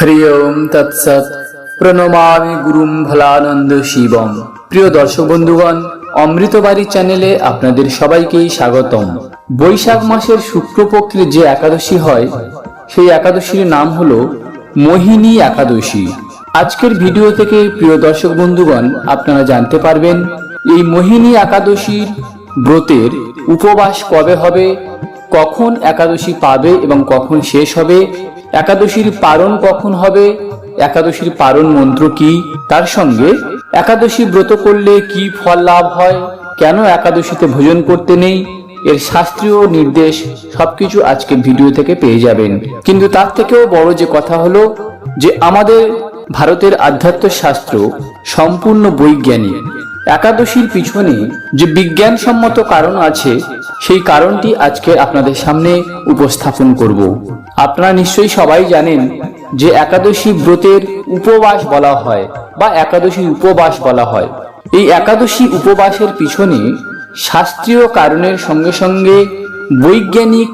হরি ওম তৎসৎ প্রণমামি গুরুম ভলানন্দ শিবম। প্রিয় দর্শক বন্ধুগণ, অমৃতবাড়ি চ্যানেলে আপনাদের সবাইকেই স্বাগতম। বৈশাখ মাসের শুক্লপক্ষের যে একাদশী হয়, সেই একাদশীর নাম হলো মোহিনী একাদশী। আজকের ভিডিও থেকে প্রিয় দর্শক বন্ধুগণ, আপনারা জানতে পারবেন, এই মোহিনী একাদশীর ব্রতের উপবাস কবে হবে কখন একাদশী পাবে এবং কখন শেষ হবে? একাদশীর পারণ কখন হবে? একাদশীর পারণ মন্ত্র কি? তার সঙ্গে একাদশী ব্রত করলে কি ফল লাভ হয়? কেন একাদশীতে ভোজন করতে নেই? এর শাস্ত্রীয় নির্দেশ সবকিছু আজকে ভিডিও থেকে পেয়ে যাবেন। কিন্তু তার থেকেও বড় যে কথা হলো যে আমাদের ভারতের আধ্যাত্ম শাস্ত্র সম্পূর্ণ বৈজ্ঞানিক। একাদশীর পিছনে যে বিজ্ঞানসম্মত কারণ আছে, সেই কারণটি আজকে আপনাদের সামনে উপস্থাপন করব। আপনারা নিশ্চয়ই সবাই জানেন যে একাদশী ব্রতের উপবাস বলা হয় বা একাদশী উপবাস বলা হয়। এই একাদশী উপবাসের পিছনে শাস্ত্রীয় কারণের সঙ্গে সঙ্গে বৈজ্ঞানিক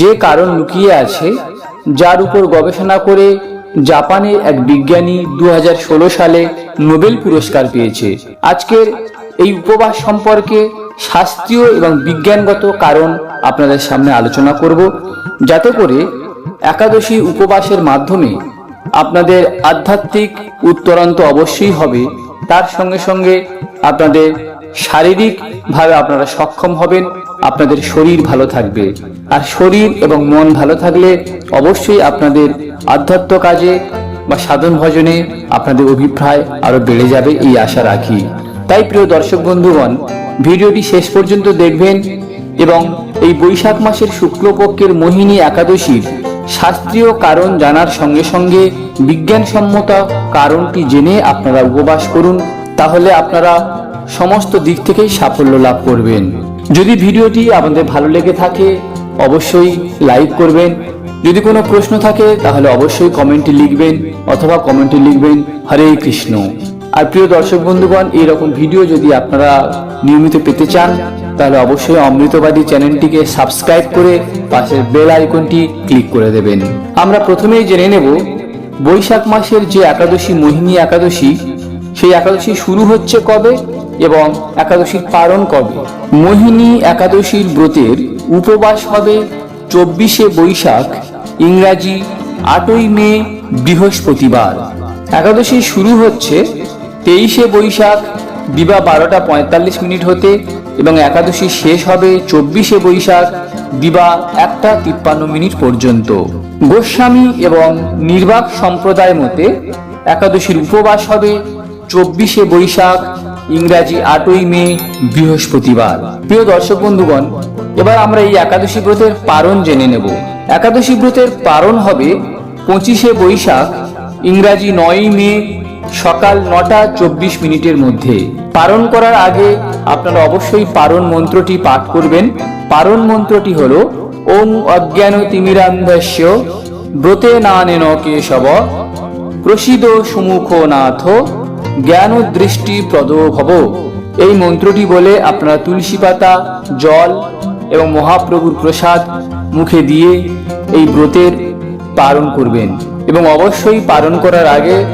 যে কারণ লুকিয়ে আছে, যার উপর গবেষণা করে জাপানের এক বিজ্ঞানী দু হাজার ষোলো সালে নোবেল পুরস্কার পেয়েছে। আজকের এই উপবাস সম্পর্কে শাস্ত্রীয় এবং বিজ্ঞানগত কারণ আপনাদের সামনে আলোচনা করব, যাতে করে একাদশী উপবাসের মাধ্যমে আপনাদের আধ্যাত্মিক উত্তরান্ত অবশ্যই হবে। তার সঙ্গে সঙ্গে আপনাদের শারীরিকভাবে আপনারা সক্ষম হবেন। আপনাদের শরীর ভালো থাকবে। আর শরীর এবং মন ভালো থাকলে অবশ্যই আপনাদের আধ্যাত্ম কাজে বা সাধন ভজনে আপনাদের অভিপ্রায় আরও বেড়ে যাবে এই আশা রাখি। তাই প্রিয় দর্শক বন্ধুগণ, ভিডিওটি শেষ পর্যন্ত দেখবেন এবং এই বৈশাখ মাসের শুক্লপক্ষের মোহিনী একাদশীর শাস্ত্রীয় কারণ জানার সঙ্গে সঙ্গে বিজ্ঞানসম্মত কারণটি জেনে আপনারা উপবাস করুন, তাহলে আপনারা সমস্ত দিক থেকেই সাফল্য লাভ করবেন। যদি ভিডিওটি আপনাদের ভালো লেগে থাকে, অবশ্যই লাইক করবেন। যদি কোনো প্রশ্ন থাকে, তাহলে অবশ্যই কমেন্টে লিখবেন অথবা কমেন্টে লিখবেন হরে কৃষ্ণ। আর প্রিয় দর্শক বন্ধুগণ, এইরকম ভিডিও যদি আপনারা নিয়মিত পেতে চান, তাহলে অবশ্যই অমৃতবাদী চ্যানেলটিকে সাবস্ক্রাইব করে পাশের বেল আইকনটি ক্লিক করে দেবেন। আমরা প্রথমেই জেনে নেব, বৈশাখ মাসের যে একাদশী, মোহিনী একাদশী, সেই একাদশী শুরু হচ্ছে কবে? এবং একাদশীর পালন কবে মোহিনী একাদশীর ব্রতের উপবাস হবে চব্বিশে বৈশাখ, ইংরাজি আটই মে, বৃহস্পতিবার। একাদশী শুরু হচ্ছে তেইশে বৈশাখ দিবা বারোটা পঁয়তাল্লিশ মিনিট হতে এবং একাদশী শেষ হবে চব্বিশে বৈশাখ দিবা একটা তিপ্পান্ন মিনিট পর্যন্ত। গোস্বামী এবং নির্বাক সম্প্রদায় মতে একাদশীর উপবাস হবে চব্বিশে বৈশাখ ইংরাজি আটই মে, বৃহস্পতিবার। প্রিয় দর্শক বন্ধুগণ, এবার আমরা এই একাদশী ব্রতের পারণ জেনে নেব। একাদশী ব্রতের পারণ হবে পঁচিশে বৈশাখ, ইংরাজি নয়ই মে, সকাল নটা চব্বিশ মিনিটের মধ্যে। পারণ করার আগে আপনারা অবশ্যই পারণ মন্ত্রটি পাঠ করবেন। পারণ মন্ত্রটি হল ওম অজ্ঞান তিমিরান্ধস্য, ব্রতে নানেন কেশব প্রসিদ সুমুখ নাথ জ্ঞান ও দৃষ্টি প্রদ ভব এই মন্ত্রটি বলে আপনারা তুলসী পাতা, জল এবং মহাপ্রভুর প্রসাদ মুখে দিয়ে এই ব্রতের পালন করবেন। এবং অবশ্যই পালন করার আগে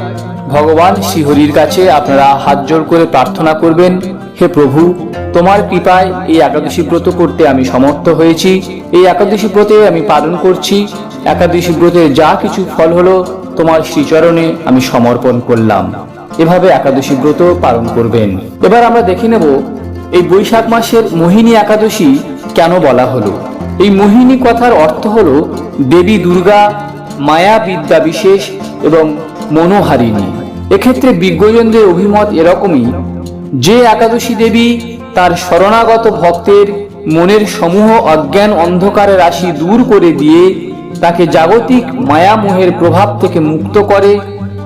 ভগবান শ্রীহরির কাছে আপনারা হাত জোড় করে প্রার্থনা করবেন, হে প্রভু, তোমার কৃপায় এই একাদশী ব্রত করতে আমি সমর্থ হয়েছি। এই একাদশী ব্রতে আমি পালন করছি। একাদশী ব্রতে যা কিছু ফল হলো, তোমার শ্রীচরণে আমি সমর্পণ করলাম। এভাবে একাদশী ব্রত পালন করবেন। এবার আমরা দেখে নেব এই বৈশাখ মাসের মোহিনী একাদশী কেন বলা হলো? এই মোহিনী কথার অর্থ হলো দেবী দুর্গা, মায়া বিদ্যা বিশেষ এবং মনোহারিণী। এক্ষেত্রে বিজ্ঞজনদের অভিমত এরকমই, যে একাদশী দেবী তার শরণাগত ভক্তের মনের সমূহ অজ্ঞান অন্ধকারের রাশি দূর করে দিয়ে তাকে জাগতিক মায়ামোহের প্রভাব থেকে মুক্ত করে,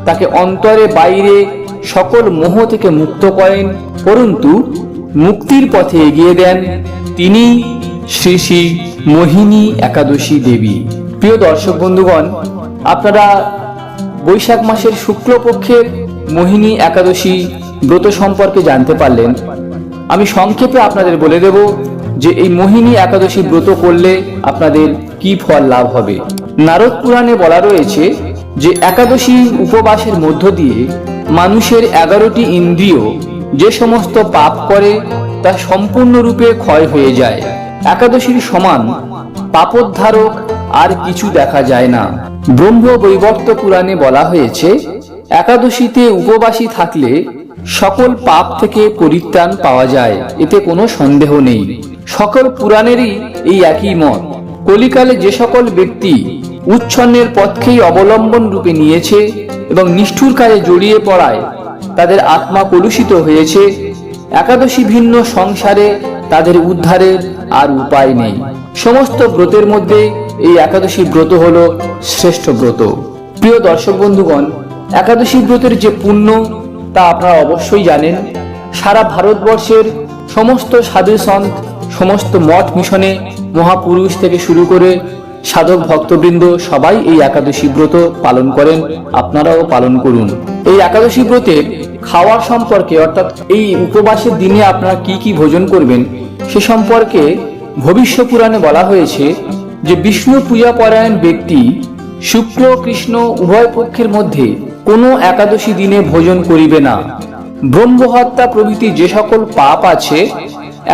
তাকে অন্তরে বাইরে সকল মোহ থেকে মুক্ত করেন, পরন্তু মুক্তির পথে এগিয়ে দেন তিনি শ্রী শ্রী মোহিনী একাদশী দেবী। প্রিয় দর্শক বন্ধুগণ, আপনারা বৈশাখ মাসের শুক্লপক্ষের মোহিনী একাদশী ব্রত সম্পর্কে জানতে পারলেন। আমি সংক্ষেপে আপনাদের বলে দেব যে এই মোহিনী একাদশী ব্রত করলে আপনাদের কি ফল লাভ হবে। নারদ পুরাণে বলা রয়েছে যে একাদশী উপবাসের মধ্য দিয়ে মানুষের এগারোটি ইন্দ্রিয় যে সমস্ত পাপ করে, তা সম্পূর্ণরূপে ক্ষয় হয়ে যায়। একাদশীর সমান পাপোদ্ধারক আর কিছু দেখা যায় না। ব্রহ্ম বৈবর্ত পুরাণে বলা হয়েছে, একাদশীতে উপবাসী থাকলে সকল পাপ থেকে পরিত্রাণ পাওয়া যায়, এতে কোনো সন্দেহ নেই। সকল পুরাণেরই এই একই মত। কলিকালে যে সকল ব্যক্তি উচ্ছন্নের পথকেই অবলম্বন রূপে নিয়েছে এবং নিষ্ঠুর কাজে জড়িয়ে পড়ায় তাদের আত্মা কলুষিত হয়েছে। একাদশী ভিন্ন সংসারে তাদের উদ্ধারের আর উপায় নেই। সমস্ত ব্রতের মধ্যে এই একাদশী ব্রত হল শ্রেষ্ঠ ব্রত। প্রিয় দর্শক বন্ধুগণ, একাদশী ব্রতের যে পুণ্য তা আপনারা অবশ্যই জানেন। সারা ভারতবর্ষের সমস্ত সাধু সন্ত, সমস্ত মঠ মিশনে মহাপুরুষ থেকে শুরু করে সাধক ভক্তবৃন্দ সবাই এই একাদশী ব্রত পালন করেন, আপনারাও পালন করুন। এই একাদশী ব্রতের খাওয়ার সম্পর্কে অর্থাৎ এই উপবাসের দিনে আপনারা কি কি ভোজন করবেন, সে সম্পর্কে ভবিষ্য পুরাণে বলা হয়েছে যে বিষ্ণু পূজা পরায়ণ ব্যক্তি শুক্র, কৃষ্ণ উভয় পক্ষের মধ্যে কোনো একাদশী দিনে ভোজন করিবে না। ব্রহ্মহত্যা প্রভৃতি যে সকল পাপ আছে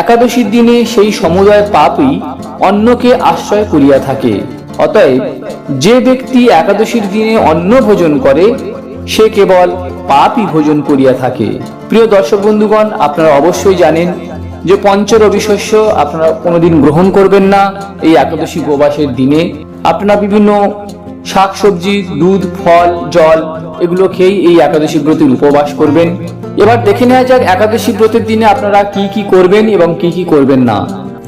একাদশীর দিনে সেই সমুদয় পাপই অন্যকে আশ্রয় করিয়া থাকে। অতএব যে ব্যক্তি একাদশীর দিনে অন্ন ভোজন করে, সে কেবল পাপই ভোজন করিয়া থাকে। প্রিয় দর্শক বন্ধুগণ, আপনারা অবশ্যই জানেন যে পঞ্চ রবি শস্য আপনারা কোনোদিন গ্রহণ করবেন না এই একাদশী উপবাসের দিনে। আপনারা বিভিন্ন শাকসবজি, দুধ, ফল, জল এগুলো খেয়েই এই একাদশী ব্রতের উপবাস করবেন। এবার দেখে নেওয়া যাক একাদশী ব্রতের দিনে আপনারা কি কি করবেন এবং কি কি করবেন না।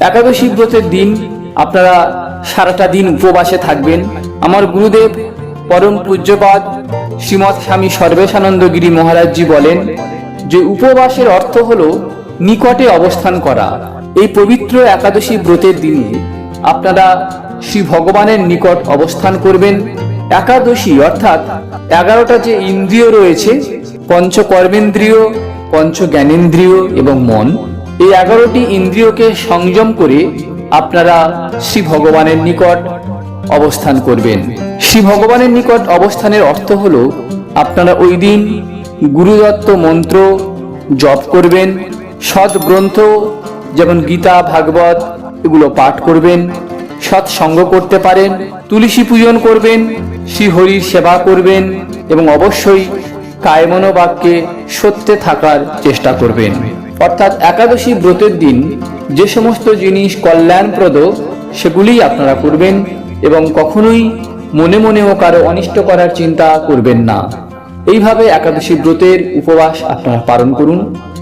একাদশী ব্রতের দিন আপনারা সারাটা দিন উপবাসে থাকবেন। আমার গুরুদেব পরম পূজ্যপাদ শ্রীমৎ স্বামী সর্বেশানন্দ গিরি মহারাজজি বলেন যে উপবাসের অর্থ হলো নিকটে অবস্থান করা। এই পবিত্র একাদশী ব্রতের দিনে আপনারা শ্রী ভগবানের নিকট অবস্থান করবেন। একাদশী অর্থাৎ এগারোটা যে ইন্দ্রিয় রয়েছে পঞ্চ কর্মেন্দ্রিয় পঞ্চ জ্ঞানেন্দ্রিয় এবং মন, এই এগারোটি ইন্দ্রিয়কে সংযম করে আপনারা শ্রী ভগবানের নিকট অবস্থান করবেন। শ্রী ভগবানের নিকট অবস্থানের অর্থ হলো, আপনারা ওই দিন গুরুদত্ত মন্ত্র জপ করবেন সৎ গ্রন্থ যেমন গীতা, ভাগবত এগুলো পাঠ করবেন, সৎসঙ্গ করতে পারেন, তুলসী পূজন করবেন, শ্রীহরির সেবা করবেন এবং অবশ্যই কায়মনোবাক্যে সত্যে থাকার চেষ্টা করবেন। অর্থাৎ একাদশী ব্রতের দিন যে সমস্ত জিনিস কল্যাণপ্রদ, সেগুলিই আপনারা করবেন এবং কখনোই মনে মনেও কারও অনিষ্ট করার চিন্তা করবেন না। এইভাবে একাদশী ব্রতের উপবাস আপনারা পালন করুন।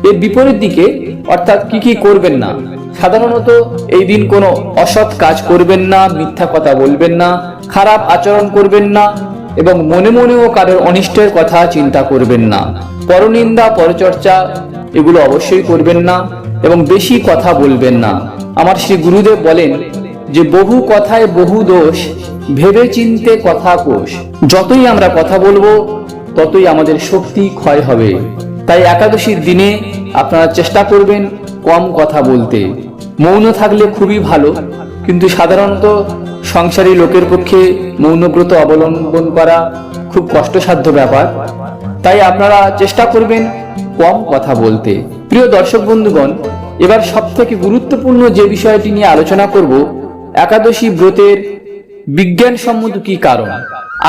এর বিপরীত দিকে, অর্থাৎ কি কি করবেন না, সাধারণত এই দিন কোনো অসৎ কাজ করবেন না, মিথ্যা কথা বলবেন না, খারাপ আচরণ করবেন না এবং মনে মনেও কারোর অনিষ্টের কথা চিন্তা করবেন না। পরনিন্দা, পরচর্চা, এগুলো অবশ্যই করবেন না এবং বেশি কথা বলবেন না। আমার শ্রী গুরুদেব বলেন যে, বহু কথায় বহু দোষ ভেবে চিনতে কথা কোষ। যতই আমরা কথা বলব, ততই আমাদের শক্তি ক্ষয় হবে। তাই একাদশীর দিনে আপনারা চেষ্টা করবেন কম কথা বলতে। মৌন থাকলে খুবই ভালো, কিন্তু সাধারণত সংসারী লোকের পক্ষে মৌনব্রত অবলম্বন করা খুব কষ্টসাধ্য ব্যাপার। তাই আপনারা চেষ্টা করবেন কম কথা বলতে। প্রিয় দর্শক বন্ধুগণ, এবার সব থেকে গুরুত্বপূর্ণ যে বিষয়টি নিয়ে আলোচনা করব, একাদশী ব্রতের বিজ্ঞানসম্মত কি কারণ?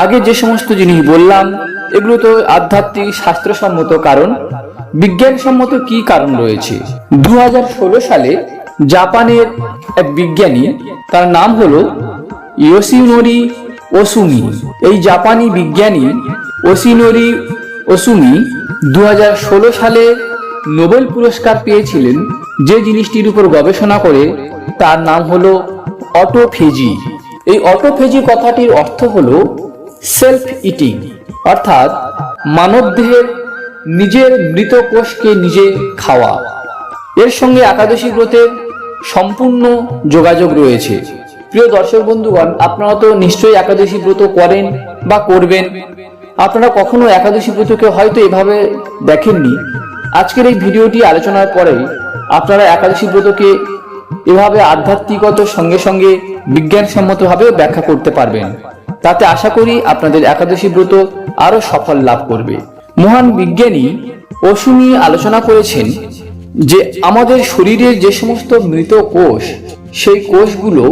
আগে যে সমস্ত জিনিস বললাম, এগুলো তো আধ্যাত্মিক শাস্ত্রসম্মত কারণ। বিজ্ঞানসম্মত কি কারণ রয়েছে? দু হাজার ষোলো সালে জাপানের এক বিজ্ঞানী, তার নাম হলো ইয়োশিনোরি ওসুমি এই জাপানি বিজ্ঞানী ওসিনোরি ওসুমি দু সালে নোবেল পুরস্কার পেয়েছিলেন যে জিনিসটির উপর গবেষণা করে তার নাম হলো অটোফেজি। এই অটোফেজি কথাটির অর্থ হলো সেলফ ইটিং অর্থাৎ মানবদেহের নিজের মৃত কোষকে নিজে খাওয়া। এর সঙ্গে একাদশী ব্রতের সম্পূর্ণ যোগাযোগ রয়েছে। প্রিয় দর্শক বন্ধুগণ, আপনারা তো নিশ্চয়ই একাদশী ব্রত করেন বা করবেন। আপনারা কখনো একাদশী ব্রতকে হয়তো এভাবে দেখেননি। আজকের এই ভিডিওটি আলোচনার পরে আপনারা একাদশী ব্রতকে এভাবে আধ্যাত্মিকতার সঙ্গে সঙ্গে বিজ্ঞানসম্মতভাবেও ব্যাখ্যা করতে পারবেন। তাতে আশা করি আপনাদের একাদশী ব্রত আরও সফল লাভ করবে। মহান বিজ্ঞানী অসুমি আলোচনা করেছেন যে, আমাদের শরীরের যে সমস্ত মৃত কোষ, সেই কোষগুলো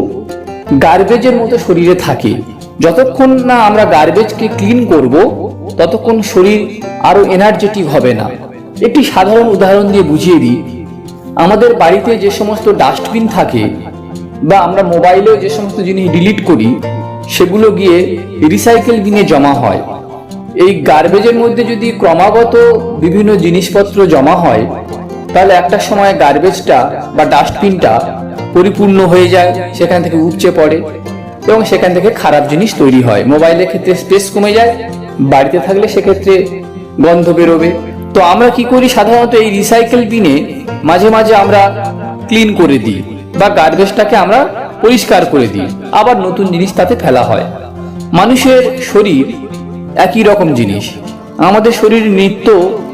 গার্বেজের মতো শরীরে থাকে। যতক্ষণ না আমরা গার্বেজকে ক্লিন করব, ততক্ষণ শরীর আরও এনার্জেটিক হবে না। একটি সাধারণ উদাহরণ দিয়ে বুঝিয়ে দিই। আমাদের বাড়িতে যে সমস্ত ডাস্টবিন থাকে, বা আমরা মোবাইলেও যে সমস্ত জিনিস ডিলিট করি, সেগুলো গিয়ে রিসাইকেল বিনে জমা হয়। এই গার্বেজের মধ্যে যদি ক্রমাগত বিভিন্ন জিনিসপত্র জমা হয়, তাহলে একটা সময় গার্বেজটা বা ডাস্টবিনটা পরিপূর্ণ হয়ে যায়, সেখান থেকে উপচে পড়ে এবং সেখান থেকে খারাপ জিনিস তৈরি হয়। মোবাইলের ক্ষেত্রে স্পেস কমে যায়, বাড়িতে থাকলে সেক্ষেত্রে গন্ধ বেরোবে। তো আমরা কি করি? সাধারণত এই রিসাইকেল বিনে মাঝে মাঝে আমরা ক্লিন করে দিই বা গার্বেজটাকে আমরা পরিষ্কার করে দিই। আবার নতুন জিনিস তাতে ফেলা হয়। মানুষের শরীর একই রকম জিনিস। আমাদের শরীর নিত্য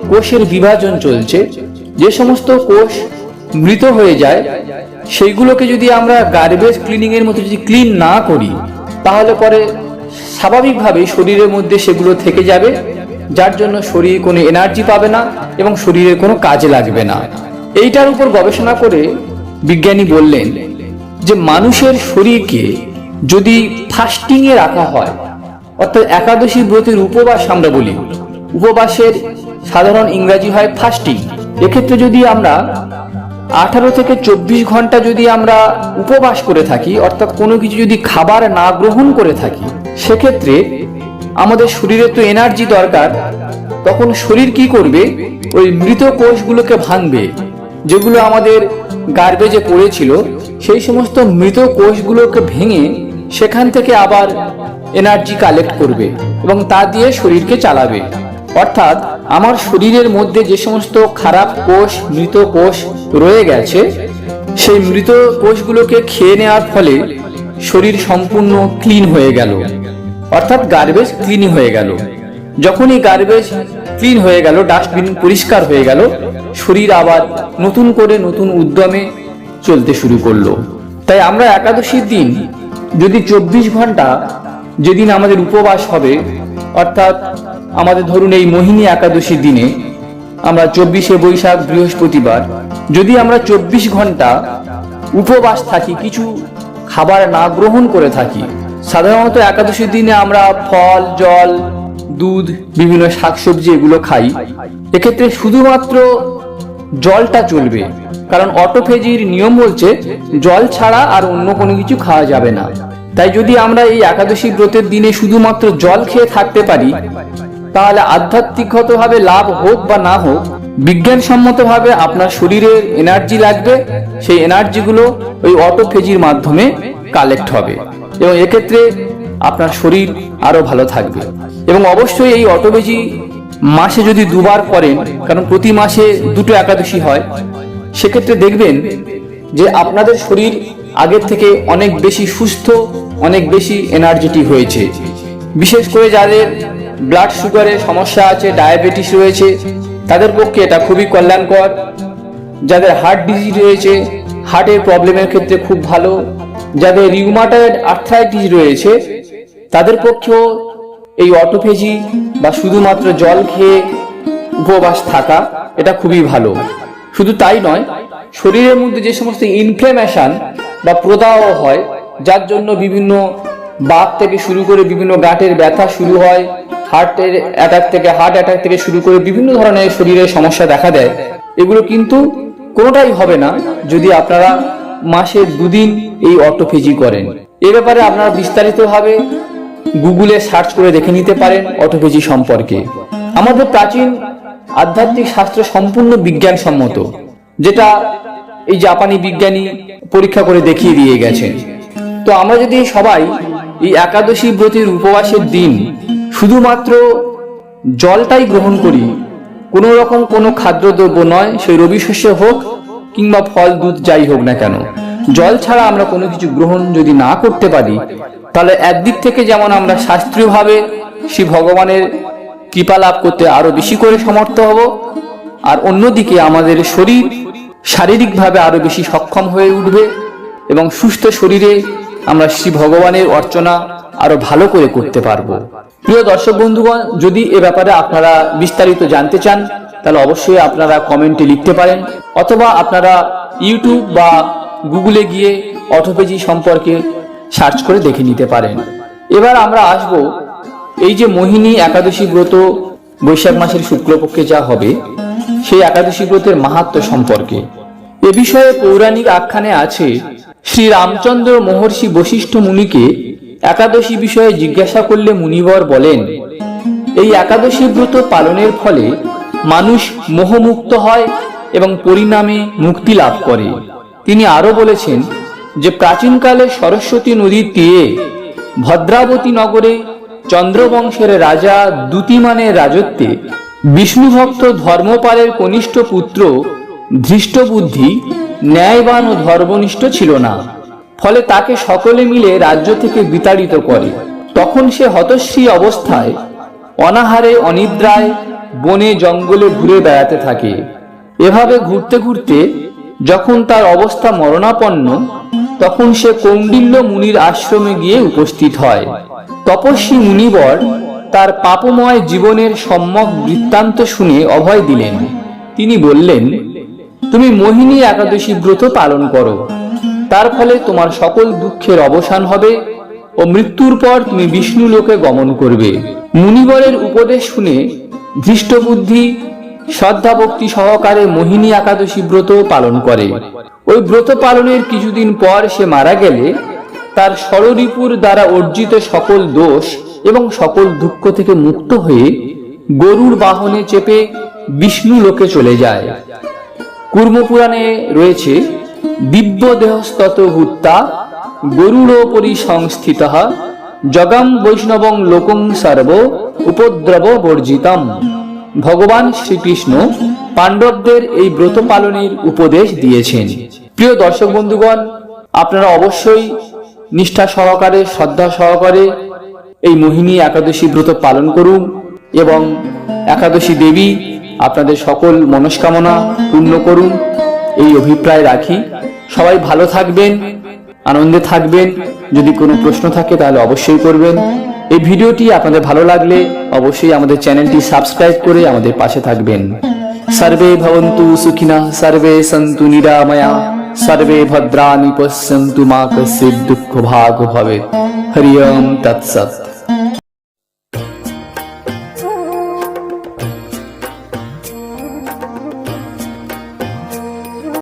কোষের বিভাজন চলছে। যে সমস্ত কোষ মৃত হয়ে যায় সেইগুলোকে যদি আমরা গার্বেজ ক্লিনিংয়ের মতো যদি ক্লিন না করি, তাহলে পরে স্বাভাবিকভাবেই শরীরের মধ্যে সেগুলো থেকে যাবে, যার জন্য শরীর কোনো এনার্জি পাবে না এবং শরীরের কোনো কাজে লাগবে না। এইটার উপর গবেষণা করে বিজ্ঞানী বললেন যে মানুষের শরীরকে যদি ফাস্টিংয়ে রাখা হয়, অর্থাৎ একাদশী ব্রতের উপবাস আমরা বলি, উপবাসের সাধারণ ইংরাজি হয় ফাস্টিং। এক্ষেত্রে যদি আমরা আঠারো থেকে চব্বিশ ঘণ্টা যদি আমরা উপবাস করে থাকি, অর্থাৎ কোনো কিছু যদি খাবার না গ্রহণ করে থাকি, সেক্ষেত্রে আমাদের শরীরে তো এনার্জি দরকার, তখন শরীর কি করবে? ওই মৃত কোষগুলোকে ভাঙবে, যেগুলো আমাদের গার্বেজে পড়েছিল, সেই সমস্ত মৃত কোষগুলোকে ভেঙে সেখান থেকে আবার এনার্জি কালেক্ট করবে এবং তা দিয়ে শরীরকে চালাবে। অর্থাৎ আমার শরীরের মধ্যে যে সমস্ত খারাপ কোষ, মৃত কোষ রয়ে গেছে, সেই মৃত কোষগুলোকে খেয়ে নেওয়ার ফলে শরীর সম্পূর্ণ ক্লিন হয়ে গেল। অর্থাৎ গার্বেজ ক্লিন হয়ে গেল। যখনই গার্বেজ ক্লিন হয়ে গেল ডাস্টবিন পরিষ্কার হয়ে গেল, শরীর আবার নতুন করে নতুন উদ্যমে চলতে শুরু করল। তাই আমরা একাদশীর দিন যদি চব্বিশ ঘণ্টা যেদিন আমাদের উপবাস হবে, অর্থাৎ আমাদের ধরুন এই মোহিনী একাদশীর দিনে আমরা চব্বিশে বৈশাখ বৃহস্পতিবার, যদি আমরা চব্বিশ ঘণ্টা উপবাস থাকি, কিছু খাবার না গ্রহণ করে থাকি, সাধারণত একাদশীর দিনে আমরা ফল, জল, দুধ, বিভিন্ন শাকসবজি এগুলো খাই, এক্ষেত্রে শুধুমাত্র জলটা চলবে। কারণ অটোফেজির নিয়ম বলছে, জল ছাড়া আর অন্য কোনো কিছু খাওয়া যাবে না। তাই যদি আমরা এই একাদশী ব্রতের দিনে শুধুমাত্র জল খেয়ে থাকতে পারি তাহলে আধ্যাত্মিকগতভাবে লাভ হোক বা না হোক, বিজ্ঞানসম্মতভাবে আপনার শরীরের এনার্জি লাগবে, সেই এনার্জিগুলো ওই অটোফেজির মাধ্যমে কালেক্ট হবে। এবং এক্ষেত্রে আপনার শরীর আরও ভালো থাকবে। এবং অবশ্যই এই অটোফেজি মাসে যদি দুবার করেন, কারণ প্রতি মাসে দুটো একাদশী হয়, সেক্ষেত্রে দেখবেন যে আপনাদের শরীর আগের থেকে অনেক বেশি সুস্থ, অনেক বেশি এনার্জেটিক হয়েছে। বিশেষ করে যাদের ব্লাড সুগারের সমস্যা আছে ডায়াবেটিস রয়েছে, তাদের পক্ষে এটা খুবই কল্যাণকর। যাদের হার্ট ডিজিজ রয়েছে হার্টের প্রবলেমের ক্ষেত্রে খুব ভালো। যাদের রিউমাটয়েড আর্থ্রাইটিস রয়েছে, তাদের পক্ষেও এই অটোফেজি বা শুধুমাত্র জল খেয়ে উপবাস থাকা, এটা খুবই ভালো। শুধু তাই নয়, শরীরের মধ্যে যে সমস্ত ইনফ্লেমেশন বা প্রদাহ হয়, যার জন্য বিভিন্ন বাত থেকে শুরু করে বিভিন্ন গাঁটের ব্যথা শুরু হয় হার্টের অ্যাটাক থেকে হার্ট অ্যাটাক থেকে শুরু করে বিভিন্ন ধরনের শরীরের সমস্যা দেখা দেয়। এগুলো কিন্তু কোনোটাই হবে না যদি আপনারা মাসে দুদিন এই অটোফেজি করেন। এ ব্যাপারে আপনারা বিস্তারিতভাবে গুগলে সার্চ করে দেখে নিতে পারেন অটোফেজি সম্পর্কে। আমাদের প্রাচীন আধ্যাত্মিক শাস্ত্র সম্পূর্ণ বিজ্ঞানসম্মত, যেটা এই জাপানি বিজ্ঞানী পরীক্ষা করে দেখিয়ে দিয়ে গেছেন। তো আমরা যদি সবাই এই একাদশী ব্রতের উপবাসের দিন শুধুমাত্র জলটাই গ্রহণ করি, কোনো রকম কোনো খাদ্যদ্রব্য নয় সেই রবি শস্য হোক কিংবা ফল, দুধ, যাই হোক না কেন। জল ছাড়া আমরা কোনো কিছু গ্রহণ যদি না করতে পারি, তাহলে একদিক থেকে যেমন আমরা শাস্ত্রীয়ভাবে শ্রী ভগবানের কৃপা লাভ করতে আরও বেশি করে সমর্থ হব, আর অন্যদিকে আমাদের শরীর শারীরিকভাবে আরও বেশি সক্ষম হয়ে উঠবে এবং সুস্থ শরীরে আমরা শ্রী ভগবানের অর্চনা আরও ভালো করে করতে পারব। প্রিয় দর্শক বন্ধুগণ, যদি এ ব্যাপারে আপনারা বিস্তারিত জানতে চান, তাহলে অবশ্যই আপনারা কমেন্টে লিখতে পারেন, অথবা আপনারা ইউটিউব বা গুগলে গিয়ে অটোপেজি সম্পর্কে সার্চ করে দেখে নিতে পারেন। এবার আমরা আসব এই যে মোহিনী একাদশী ব্রত, বৈশাখ মাসের শুক্লপক্ষে যা হবে, সেই একাদশী ব্রতের মাহাত্ম সম্পর্কে। এ বিষয়ে পৌরাণিক আখ্যানে আছে শ্রী রামচন্দ্র মহর্ষি বশিষ্ঠ মুনিকে একাদশী বিষয়ে জিজ্ঞাসা করলে মুনিবর বলেন, এই একাদশী ব্রত পালনের ফলে মানুষ মোহমুক্ত হয় এবং পরিণামে মুক্তি লাভ করে। তিনি আরও বলেছেন যে, প্রাচীনকালে সরস্বতী নদীর তীরে ভদ্রাবতী নগরে চন্দ্রবংশের রাজা দ্যুতিমানের রাজত্বে বিষ্ণুভক্ত ধর্মপালের কনিষ্ঠ পুত্র ধৃষ্টবুদ্ধি ন্যায়বান ও ধর্মনিষ্ঠ ছিল না। ফলে তাকে সকলে মিলে রাজ্য থেকে বিতাড়িত করে। তখন সে হতশ্রী অবস্থায় অনাহারে, অনিদ্রায় বনে, জঙ্গলে ঘুরে বেড়াতে থাকে। এভাবে ঘুরতে ঘুরতে যখন তার অবস্থা মরণাপন্ন, তখন সে কৌন্ডিল্য মুনির আশ্রমে গিয়ে উপস্থিত হয়। তপস্বী মুনিবর তার পাপময় জীবনের সম্যক বৃত্তান্ত শুনে অভয় দিলেন। তিনি বললেন, তুমি মোহিনী একাদশী ব্রত পালন করো। তার ফলে তোমার সকল দুঃখের অবসান হবে ও মৃত্যুর পর তুমি বিষ্ণু লোকে গমন করবে। মুনিবরের উপদেশ শুনে ধৃষ্টবুদ্ধি শ্রদ্ধা ভক্তি সহকারে মোহিনী একাদশী ব্রত পালন করে। ওই ব্রত পালনের কিছুদিন পর সে মারা গেলে তার ষড়রিপুর দ্বারা অর্জিত সকল দোষ এবং সকল দুঃখ থেকে মুক্ত হয়ে গরুর বাহনে চেপে বিষ্ণু লোকে চলে যায়। কুর্মপুরাণে রয়েছে দিব্য দেহস্তত হুত্তা গরুড়োপরি সংস্থিত জগম বৈষ্ণবং লোকং সর্ব উপদ্রব বর্জিতম। ভগবান শ্রীকৃষ্ণ পাণ্ডবদের এই ব্রত পালনের উপদেশ দিয়েছেন। প্রিয় দর্শক বন্ধুগণ, আপনারা অবশ্যই নিষ্ঠা সহকারে, শ্রদ্ধা সহকারে এই মোহিনী একাদশী ব্রত পালন করুন এবং একাদশী দেবী আপনাদের সকল মনস্কামনা পূর্ণ করুন, এই অভিপ্রায় রাখি। সবাই ভালো থাকবেন, আনন্দে থাকবেন। যদি কোনো প্রশ্ন থাকে, তাহলে অবশ্যই করবেন। এই ভিডিওটি আপনাদের ভালো লাগলে অবশ্যই আমাদের চ্যানেলটি সাবস্ক্রাইব করে আমাদের পাশে থাকবেন। সর্বে ভবন্তু সুখিনা, সর্বে সন্তু নিরাময়া, সর্বে ভদ্রাণি পশ্যন্তু মা কস্যিৎ দুঃখ ভাগ ভবে হরি ওম তৎসৎ।